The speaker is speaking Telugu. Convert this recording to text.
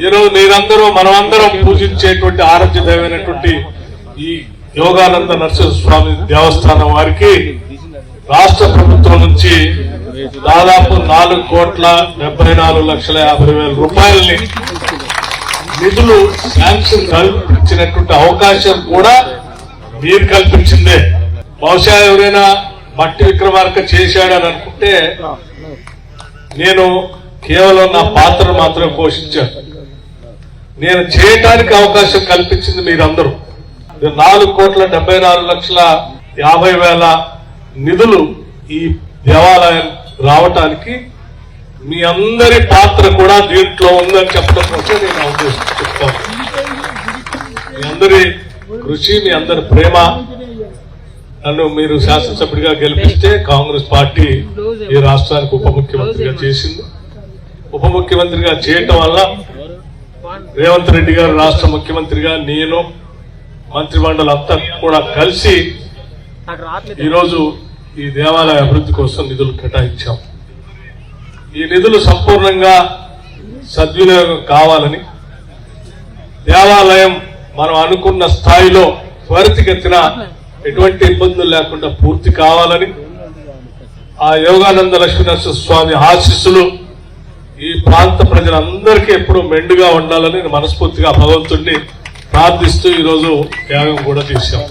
ఈరోజు మీరందరూ మనమందరం పూజించేటువంటి ఆరోగ్య దైవమైనటువంటి ఈ యోగానంద నరసింహస్వామి దేవస్థానం వారికి రాష్ట్ర ప్రభుత్వం నుంచి దాదాపు నాలుగు కోట్ల డెబ్బై నాలుగు లక్షల యాభై వేల రూపాయలని నిధులు శాంక్షన్ కల్పించినటువంటి అవకాశం కూడా మీరు కల్పించిందే. బహుశా ఎవరైనా మట్టి విక్రమార్క చేశాడని అనుకుంటే నేను కేవలం నా పాత్రను మాత్రమే పోషించాను. నేను చేయటానికి అవకాశం కల్పించింది మీరందరూ. నాలుగు కోట్ల డెబ్బై నాలుగు లక్షల యాభై వేల నిధులు ఈ దేవాలయం రావటానికి మీ అందరి పాత్ర కూడా దీంట్లో ఉందని చెప్పడం కోసం నేను చెప్తాను. మీ అందరి కృషి మీ అందరి ప్రేమ నన్ను మీరు శాసనసభ్యుడిగా గెలిపిస్తే కాంగ్రెస్ పార్టీ ఈ రాష్ట్రానికి ఉప ముఖ్యమంత్రిగా చేసింది. ఉప ముఖ్యమంత్రిగా చేయటం వల్ల రేవంత్ రెడ్డి గారు రాష్ట్ర ముఖ్యమంత్రిగా నేను మంత్రిమండలి అంతా కూడా కలిసి ఈరోజు ఈ దేవాలయ అభివృద్ధి కోసం నిధులు కేటాయించాం. ఈ నిధులు సంపూర్ణంగా సద్వినియోగం కావాలని దేవాలయం మనం అనుకున్న స్థాయిలో త్వరితగతిన ఎటువంటి ఇబ్బందులు లేకుండా పూర్తి కావాలని ఆ యోగానంద లక్ష్మీనరసింహ స్వామి ఆశీస్సులు ఈ ప్రాంత ప్రజలందరికీ ఎప్పుడూ మెండుగా ఉండాలని నేను మనస్ఫూర్తిగా భగవంతుడిని ప్రార్థిస్తూ ఈరోజు యాగం కూడా చేశాం.